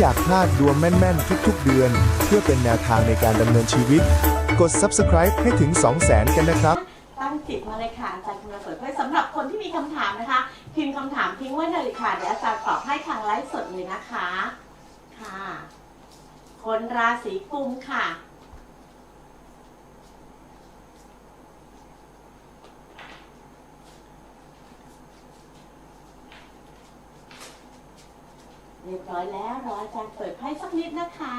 อยากพลาดดวงแม่น ๆ ทุก ๆ เดือน เพื่อเป็นแนวทางในการดำเนินชีวิต กด subscribe ให้ถึง 200,000 กันนะครับ ตั้งจิตมาเลยค่ะอาจารย์กำลังเปิดเผยสำหรับคนที่มีคำถามนะคะพิมพ์คำถามทิ้งไว้เลยค่ะเดี๋ยวอาจารย์ตอบให้ทางไลฟ์สดเลยนะคะค่ะ คนราศีกุมค่ะ เรียบร้อยแล้วรออาจารย์เปิดไพ่สักนิดนะคะ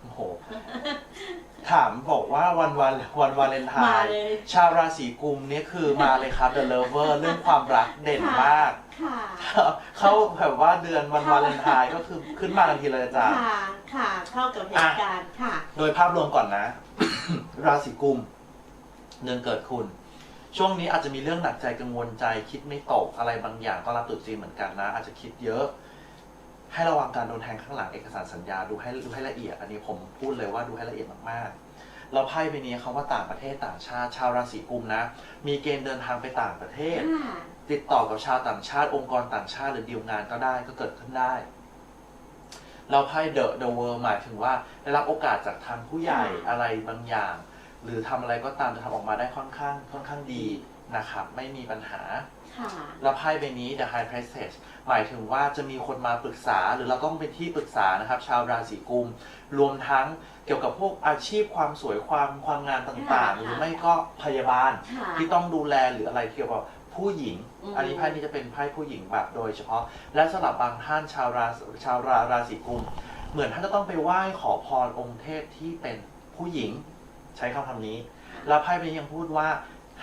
โอ้โห ถามบอกว่าวันวันวันวาเลนไทมาน์เลย ชาวราศีกุมเนี่ยคือมาเลยครับ The Lover เรื่องความรักเด่นมาก ค่ะ เข้าแบบว่าเดือนวันวาเลนไทน์ก็คือขึ้นมาทันทีเลยอาจารย์ค่ะ ค่ะ เข้ากับเหตุการณ์ค่ะ โดยภาพรวมก่อนนะ ราศีกุมเดือนเกิดคุณ ช่วงนี้อาจจะมีเรื่องหนักใจกังวลใจ คิดไม่ตกอะไรบางอย่างก็รับตรุษจีนเหมือนกันนะ อาจจะคิดเยอะ ให้ระวังการโดนแทงข้างหลังเอกสารสัญญาดูให้ดูให้ละเอียด อันนี้ผมพูดเลยว่าดูให้ละเอียดมากๆแล้วไพ่ใบนี้เขาว่าต่างประเทศต่างชาติชาวราศีกุมนะ มีเกณฑ์เดินทางไปต่างประเทศค่ะติดต่อกับชาวต่างชาติองค์กรต่างชาติหรือดีลงานก็ได้ก็เกิดขึ้นได้ เราไพ่เดอะเดอะเวิร์หมายถึงว่าได้รับโอกาสจากทางผู้ใหญ่อะไรบางอย่าง หรือทำอะไรก็ตามจะทำออกมาได้ค่อนข้างค่อนข้างดี นะครับไม่มีปัญหา ค่ะ แล้วไพ่ใบนี้ The High Priestess หมายถึงว่าจะมีคนมาปรึกษา หรือเราต้องเป็นที่ปรึกษานะครับ ชาวราศีกุม รวมทั้งเกี่ยวกับพวกอาชีพความสวยความความงานต่างๆหรือไม่ก็พยาบาล ค่ะ ที่ต้องดูแลหรืออะไรเกี่ยวกับผู้หญิง อืม อันนี้ไพ่นี้จะเป็นไพ่ผู้หญิงแบบโดยเฉพาะ และสำหรับบางท่านชาวราชาวราราศีกุม เหมือนท่านจะต้องไปไหว้ขอพรองค์เทพที่เป็นผู้หญิง ใช้คำคำนี้ แล้วไพ่ใบนี้ยังพูดว่า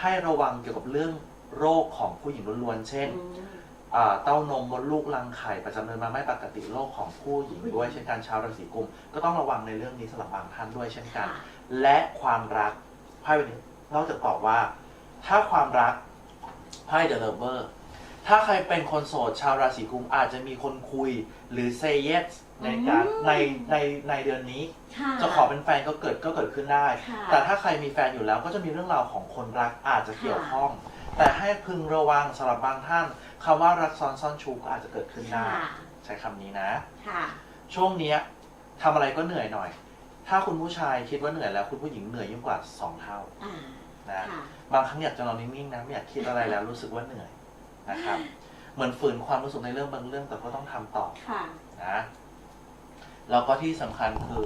ให้ระวังเกี่ยวกับเรื่องโรคของผู้หญิงล้วนๆ เช่นอืมอ่าเต้านมมดลูกรังไข่ประจำเดือนมาไม่ปกติโรคของผู้หญิงด้วย เช่นกันชาวราศีกุม ก็ต้องระวังในเรื่องนี้สำหรับบางท่านด้วยเช่นกัน ค่ะ และความรักไพ่ใบนี้นอกจากตอบว่า ถ้าความรักไพ่ The Lover ถ้าใครเป็นคนโสดชาวราศีกุมอาจจะมีคนคุยหรือ say yes ในการอืม ในในในเดือนนี้ ค่ะ จะขอเป็นแฟนก็เกิดก็เกิดขึ้นได้ ค่ะแต่ถ้าใครมีแฟนอยู่แล้วก็จะมีเรื่องราวของคนรักอาจจะเกี่ยวข้อง แต่ให้พึงระวังสำหรับบางท่านคำว่ารักซ้อนซ่อนชูก็อาจจะเกิดขึ้นได้ค่ะ ใช้คำนี้นะ ค่ะช่วงเนี้ยทำอะไรก็เหนื่อยหน่อย ถ้าคุณผู้ชายคิดว่าเหนื่อยแล้ว คุณผู้หญิงเหนื่อยยิ่งกว่าสองเท่าอ่านะ ค่ะ บางครั้งอยากจะนอนนิ่งๆนะไม่อยากคิดอะไรแล้วรู้สึกว่าเหนื่อย นะครับ เหมือนฝืนความรู้สึกในเรื่องบางเรื่องแต่ก็ต้องทำต่อค่ะ นะแล้วก็ที่สำคัญคือ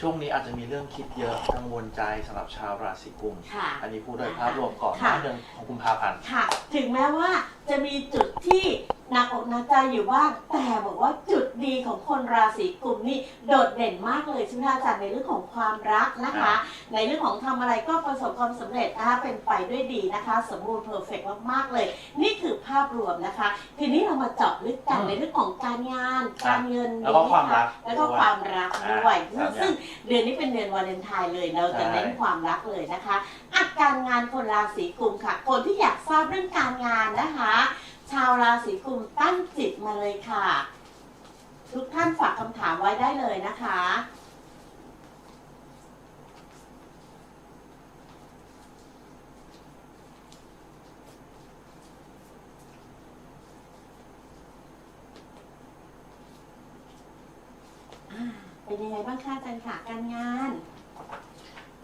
ช่วงนี้อาจจะมีเรื่องคิดเยอะกังวลใจสำหรับชาวราศีกุม ค่ะ อันนี้พูดโดยภาพรวมก่อนค่ะนะเดือนของกุมภาพันธ์ ค่ะ ถึงแม้ว่าจะมีจุดที่หนักอกหนักใจอยู่บ้างแต่บอกว่าจุดดีของคนราศีกุมนี่โดดเด่นมากเลยใช่ไหมคะอาจารย์ในเรื่องของความรักนะคะ ในเรื่องของทำอะไรก็ประสบความสำเร็จนะคะเป็นไปด้วยดีนะคะ สมบูรณ์เพอร์เฟกมากๆเลย นี่คือภาพรวมนะคะ ทีนี้เรามาเจาะลึกกันอืมในเรื่องของการงาน การเงินแล้วก็ความรักแล้วก็ความรักด้วยอ่าสามอย่างซึ่งเดือนนี้เป็นเดือนวาเลนไทน์เลยเราจะเน้นความรักเลยนะคะอะการงานคนราศีกุมค่ะ คนที่อยากทราบเรื่องการงานนะคะ ชาวราศีกุมตั้งจิตมาเลยค่ะ ทุกท่านฝากคำถามไว้ได้เลยนะคะ เป็นยังไงบ้างคะอาจารย์ค่ะการงาน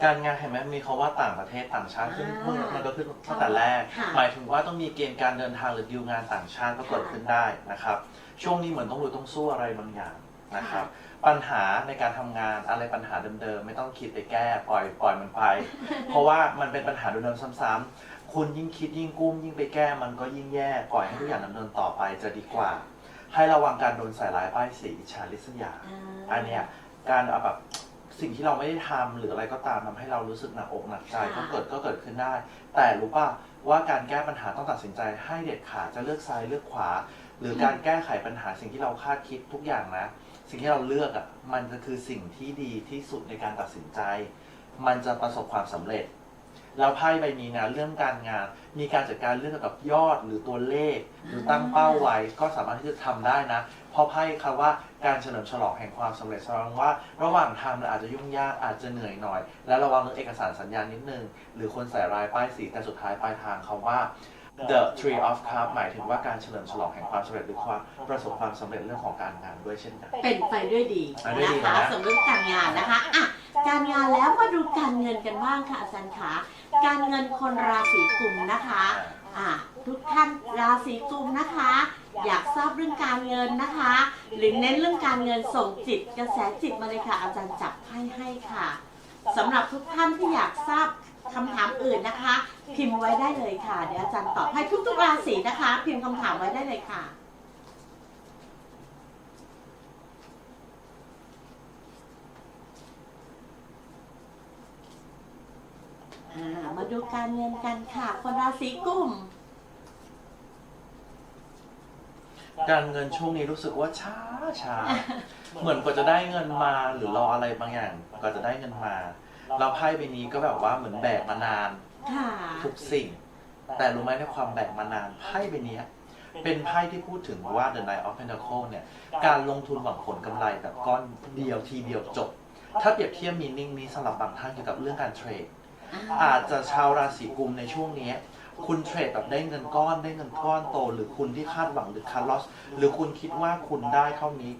การงานเห็นไหมมีคาว่าต่างประเทศต่างชาติขึ้นอ่าเมื่อมันก็ขึ้นตั้งแต่แรก ค่ะหมายถึงว่าต้องมีเกณฑ์การเดินทางหรือดีลงานต่างชาติก็เกิดขึ้นได้นะครับ ช่วงนี้เหมือนต้องรู้ต้องสู้อะไรบางอย่างนะครับ ปัญหาในการทำงานอะไรปัญหาเดิมๆไม่ต้องคิดไปแก้ปล่อยปล่อยมันไป เพราะว่ามันเป็นปัญหาเดิมๆซ้ำๆคุณยิ่งคิดยิ่งกุ้มยิ่งไปแก้มันก็ยิ่งแย่ปล่อยให้ทุกอย่างดำเนินต่อไปจะดีกว่า ให้ระวังการโดนใส่ร้ายป้ายสีอิจฉาริษยา อันเนี้ยการเอาแบบสิ่งที่เราไม่ได้ทำหรืออะไรก็ตามทำให้เรารู้สึกหนักอกหนักใจค่ะก็เกิดก็เกิดขึ้นได้ แต่รู้ป่ะว่าการแก้ปัญหาต้องตัดสินใจให้เด็ดขาดจะเลือกซ้ายเลือกขวา หรือการแก้ไขปัญหาสิ่งที่เราคาดคิดทุกอย่างนะ สิ่งที่เราเลือกอะมันจะคือสิ่งที่ดีที่สุดในการตัดสินใจ มันจะประสบความสำเร็จ แล้วไพ่ใบนี้นะเรื่องการงาน มีการจัดการเรื่องเกี่ยวกับยอดหรือตัวเลข หรือตั้งเป้าไว้ก็สามารถที่จะทำได้นะ เพราะไพ่คำว่าการเฉลิมฉลองแห่งความสำเร็จแสดงว่า ระหว่างทางมันอาจจะยุ่งยากอาจจะเหนื่อยหน่อย และระวังเรื่องเอกสารสัญญาณนิดนึง หรือคนใส่รายป้ายสีแต่สุดท้ายปลายทางเขาว่า The Tree of Cups หมายถึงว่าการเฉลิมฉลองแห่งความสำเร็จหรือความประสบความสำเร็จเรื่องของการงานด้วยเช่นกัน เป็นไปด้วยดีไปด้วยดีนะคะนะสำหรับการงานนะคะอะการงานแล้วมาดูการเงินกันบ้างค่ะอาจารย์ขาการเงินคนราศีกุมนะคะอะทุกท่านราศีกุมนะคะ อยากทราบเรื่องการเงินนะคะ หรือเน้นเรื่องการเงินส่งจิตกระแสจิตมาเลยค่ะ อาจารย์จับไพ่ให้ค่ะสำหรับทุกท่านที่อยากทราบ คำถามอื่นนะคะ พิมพ์ไว้ได้เลยค่ะ เดี๋ยวอาจารย์ตอบให้ทุกๆราศีนะคะ พิมพ์คำถามไว้ได้เลยค่ะ อ่ามาดูการเงินกันค่ะ คนราศีกุม การเงินช่วงนี้รู้สึกว่าช้าช้าเหมือนกว่าจะได้เงินมาหรือรออะไรบางอย่างกว่าจะได้เงินมา เราไพ่ใบนี้ก็แบบว่าเหมือนแบกมานาน ค่ะ ทุกสิ่ง แต่รู้ไหมในความแบกมานานไพ่ใบนี้เป็นไพ่ที่พูดถึงว่า The Knight of Pentacles เนี่ย การลงทุนหวังผลกำไรแบบก้อนเดียวทีเดียวจบ ถ้าเปรียบเทียบมีนิ่งนี้สำหรับบางท่านเกี่ยวกับเรื่องการเทรด อาจจะชาวราศีกุมในช่วงนี้ คุณเทรดแบบได้เงินก้อนได้เงินก้อนโต หรือคุณที่คาดหวังหรือคาร์ลอส หรือคุณคิดว่าคุณได้เท่านี้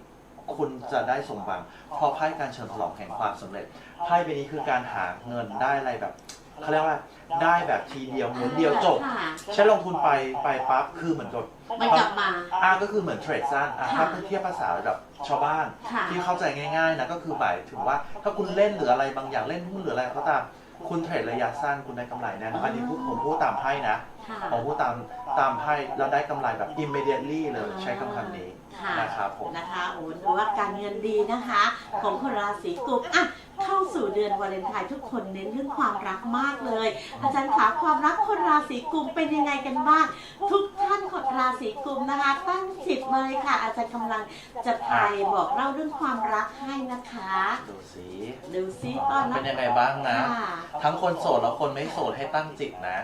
คุณจะได้สมหวังเพราะไพ่การเฉลิมฉลองแห่งความสำเร็จไพ่ใบนี้คือการหาเงินได้อะไรแบบเขาเรียกว่าได้แบบทีเดียวหมุนเดียวจบค่ะใช้ลงทุนไปไปปั๊บคือเหมือนกับมันกลับมา อ่าก็คือเหมือนเทรดสั้นอะค่ะถ้าเทียบภาษาแบบชาวบ้าน ค่ะ ที่เข้าใจง่ายๆนะก็คือหมายถึงว่าถ้าคุณเล่นหรืออะไรบางอย่างเล่นหุ้นหรืออะไรก็ตาม คุณเทรดระยะสั้นคุณได้กำไรแน่นอนอันนี้พูดผมพูดตามไพ่นะ ค่ะ ผมพูดตามตามไพ่แล้วได้กำไรแบบ immediately เลยใช้คำคำนี้ค่ะ นะครับผม นะคะโอ้ดูว่าการเงินดีนะคะ ของคนราศีกุมอะ เข้าสู่เดือนวาเลนไทน์ทุกคนเน้นเรื่องความรักมากเลย อาจารย์คะความรักคนราศีกุมเป็นยังไงกันบ้าง ทุกท่านคนราศีกุมนะคะ ตั้งจิตมาเลยค่ะ อาจารย์กำลังจะทายบอกเล่าเรื่องความรักให้นะคะดูสิดูซิตอนรัเป็นยังไงบ้างนะ ค่ะ ทั้งคนโสดและคนไม่โสดให้ตั้งจิตนะ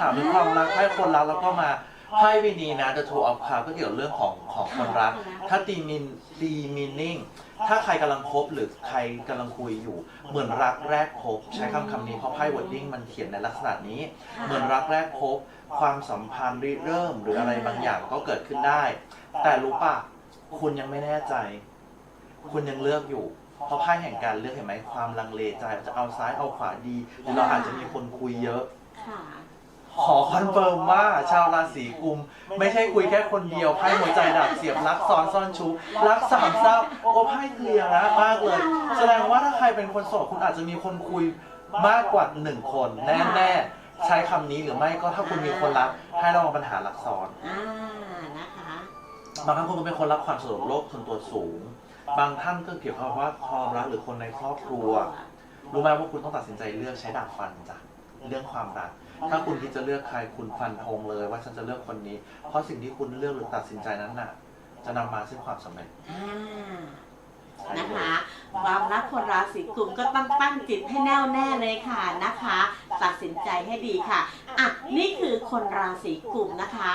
ถามถึงความรักให้คนรักแล้วก็มาไพ่ใบนี้นะ The Two of Cups ก็เกี่ยวกับเรื่องของของคนรัก ถ้าตีมินตีมินนิ่ง ถ้าใครกำลังคบหรือใครกำลังคุยอยู่ เหมือนรักแรกพบใช้คำคำนี้เพราะไพ่วอดดิ้งมันเขียนในลักษณะนี้ค่ะเหมือนรักแรกพบ ความสัมพันธ์ริเริ่ม หรืออะไรบางอย่างก็เกิดขึ้นได้ แต่รู้ปะคุณยังไม่แน่ใจ คุณยังเลือกอยู่ เพราะไพ่แห่งการเลือกเห็นไหมความลังเลใจจะเอาซ้ายเอาขวาดีหรือเราอาจจะมีคนคุยเยอะ ค่ะ ขอคอนเฟิร์มว่าชาวราศีกุม ไม่ใช่คุยแค่คนเดียวไพ่หัวใจดับเสียบรักซ้อนซ่อนชู้รักสามเศร้าโอ้ไพ่เคลียร์นะมากเลย แสดงว่าถ้าใครเป็นคนโสดคุณอาจจะมีคนคุยมากกว่าหนึ่งคน แน่ๆใช้คำนี้หรือไม่ก็ถ้าคุณมีคนรัก ให้ระวังปัญหารักซ้อนอ่านะคะบางท่านคุณก็เป็นคนรักความสะดวกโลกส่วนตัวสูง บางท่านก็เกี่ยวกับว่าความรักหรือคนในครอบครัว รู้ไหมว่าคุณต้องตัดสินใจเลือกใช้ดาบฟันจ้ะเรื่องความรัก ถ้าคุณคิดจะเลือกใครคุณฟันธงเลยว่าฉันจะเลือกคนนี้ เพราะสิ่งที่คุณเลือกหรือตัดสินใจนั้นน่ะ จะนำมาซึ่งความสำเร็จอ่านะคะความรักคนราศีกุมก็ต้องตั้งจิตให้แน่วแน่เลยค่ะนะคะ ตัดสินใจให้ดีค่ะอะนี่คือคนราศีกุมนะคะ